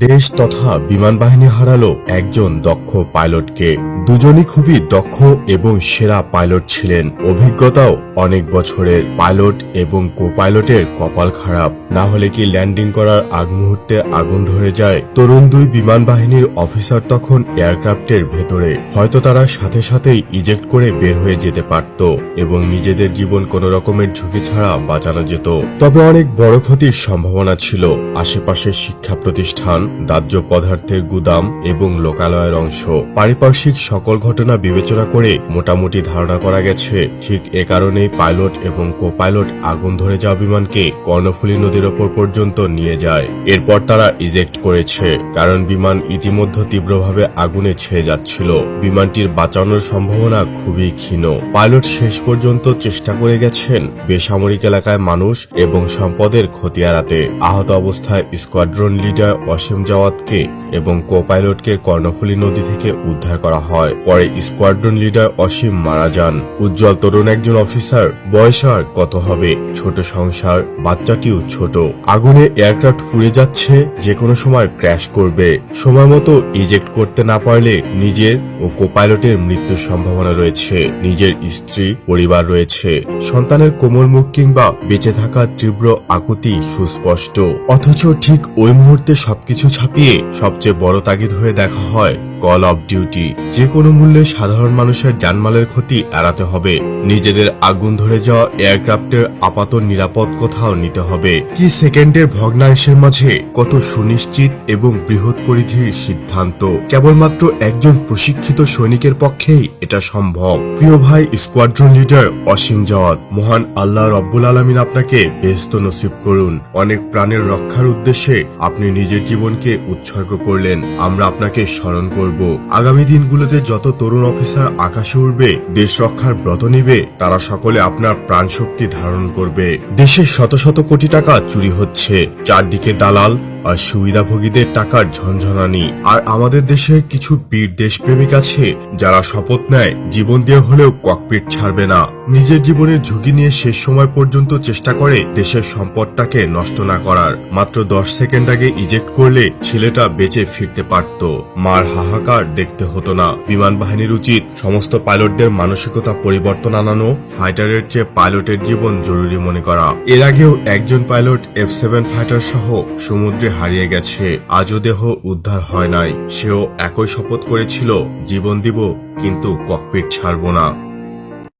দেশ তথা বিমান বাহিনী হারালো একজন দক্ষ পাইলটকে। দুজনই খুবই দক্ষ এবং সেরা পাইলট ছিলেন। অভিজ্ঞতাও অনেক বছরের পাইলট এবং কো পাইলটের কপাল খারাপ। না হলে কি ল্যান্ডিং করার আগ মুহূর্তে আগুন ধরে যায়? তরুণ দুই বিমান বাহিনীর অফিসার তখন এয়ারক্রাফটের ভেতরে। হয়তো তারা সাথে সাথেই ইজেক্ট করে বের হয়ে যেতে পারত এবং নিজেদের জীবন কোনো রকমের ঝুঁকি ছাড়া বাঁচানো যেত। তবে অনেক বড় ক্ষতির সম্ভাবনা ছিল। আশেপাশের শিক্ষা প্রতিষ্ঠান দাহ্য পদার্থের গুদাম এবং লোকালয়ের অংশ। পারিপার্শ্বিক সকল ঘটনা বিবেচনা করে মোটামুটি ধারণা করা গেছে, ঠিক এ কারণেই পাইলট এবং কো পাইলট আগুন ধরে যাওয়া বিমানকে কর্ণফুলী নদীর ওপর পর্যন্ত নিয়ে যায়। এরপর তারা ইজেক্ট করেছে, কারণ বিমান ইতিমধ্যে তীব্রভাবে আগুনে ছেয়ে যাচ্ছিল। বিমানটির বাঁচানোর সম্ভাবনা খুবই ক্ষীণ। পাইলট শেষ পর্যন্ত চেষ্টা করে গেছেন বেসামরিক এলাকায় মানুষ এবং সম্পদের ক্ষতি এড়াতে আহত অবস্থায় স্কোয়াড্রন লিডার অসীম জাওয়াতকে এবং কো পাইলটকে কর্ণফুলী নদী থেকে উদ্ধার করা হয়। পরে স্কোয়াড্রন লিডার অসীম মারা যান। উজ্জ্বল তরুণ একজন অফিসার। বয়স আর কত হবে? ছোট সংসার, বাচ্চাটিও ছোট। আগুনে এয়ারক্রাফট পুড়ে যাচ্ছে যে কোনো সময় ক্র্যাশ করবে। সময় মতো ইজেক্ট করতে না পারলে নিজের ও কো পাইলটের মৃত্যুর সম্ভাবনা রয়েছে। নিজের স্ত্রী, পরিবার রয়েছে। সন্তানের কোমল মুখ কিংবা বেঁচে থাকার তীব্র আকুতি সুস্পষ্ট। অথচ ঠিক ওই মুহূর্তে সবকিছু ছাপিয়ে সবচেয়ে বড় তাগিদ হয়ে দেখা হয় কল অফ ডিউটি যে কোনো মূল্যে সাধারণ মানুষের জানমালের ক্ষতি এড়াতে হবে। নিজেদের আগুন ধরে যাওয়া এয়ারক্রাফটের আপাত নিরাপদ কোথাও নিতে হবে। কি সেকেন্ডের ভগ্নাংশের মাঝে কত সুনিশ্চিত এবং বৃহৎ পরিধির সিদ্ধান্ত? কেবলমাত্র একজন প্রশিক্ষিত সৈনিকের পক্ষেই এটা সম্ভব। প্রিয় ভাই, স্কোয়াড্রন লিডার অসীম জওয়াত, মহান আল্লাহ রব্বুল আলমিন আপনাকে বেহস্ত নসিব করুন। অনেক প্রাণের রক্ষার উদ্দেশ্যে আপনি নিজের জীবনকে উৎসর্গ করলেন। আমরা আপনাকে স্মরণ করব। আগামী দিনগুলোতে যত তরুণ অফিসার আকাশে উঠবে দেশ রক্ষার ব্রত নিবে, তারা সকলে আপনার প্রাণশক্তি ধারণ করবে। দেশের শত শত কোটি টাকা চুরি হচ্ছে। চারদিকে দালাল আর সুবিধাভোগীদের টাকার ঝনঝনানি। আর আমাদের দেশে কিছু বীর দেশপ্রেমিক আছে, যারা শপথ নেয়, জীবন দিয়ে হলেও ককপিট ছাড়বে না। নিজের জীবনের ঝুঁকি নিয়ে শেষ সময় পর্যন্ত চেষ্টা করে দেশের সম্পদটাকে নষ্ট না করার। মাত্র দশ সেকেন্ড আগে ইজেক্ট করলে ছেলেটা বেঁচে ফিরতে পারত। মার হাহাকার দেখতে হতো না। বিমান বাহিনীর উচিত সমস্ত পাইলটদের মানসিকতা পরিবর্তন আনানো, ফাইটারের চেয়ে পাইলটের জীবন জরুরি মনে করা। এর আগেও একজন পাইলট এফ সেভেন ফাইটার সহ সমুদ্রে হারিয়ে গেছে। আজও দেহ উদ্ধার হয় নাই। সেও একই শপথ করেছিল, জীবন দিব, কিন্তু ককপিট ছাড়ব না।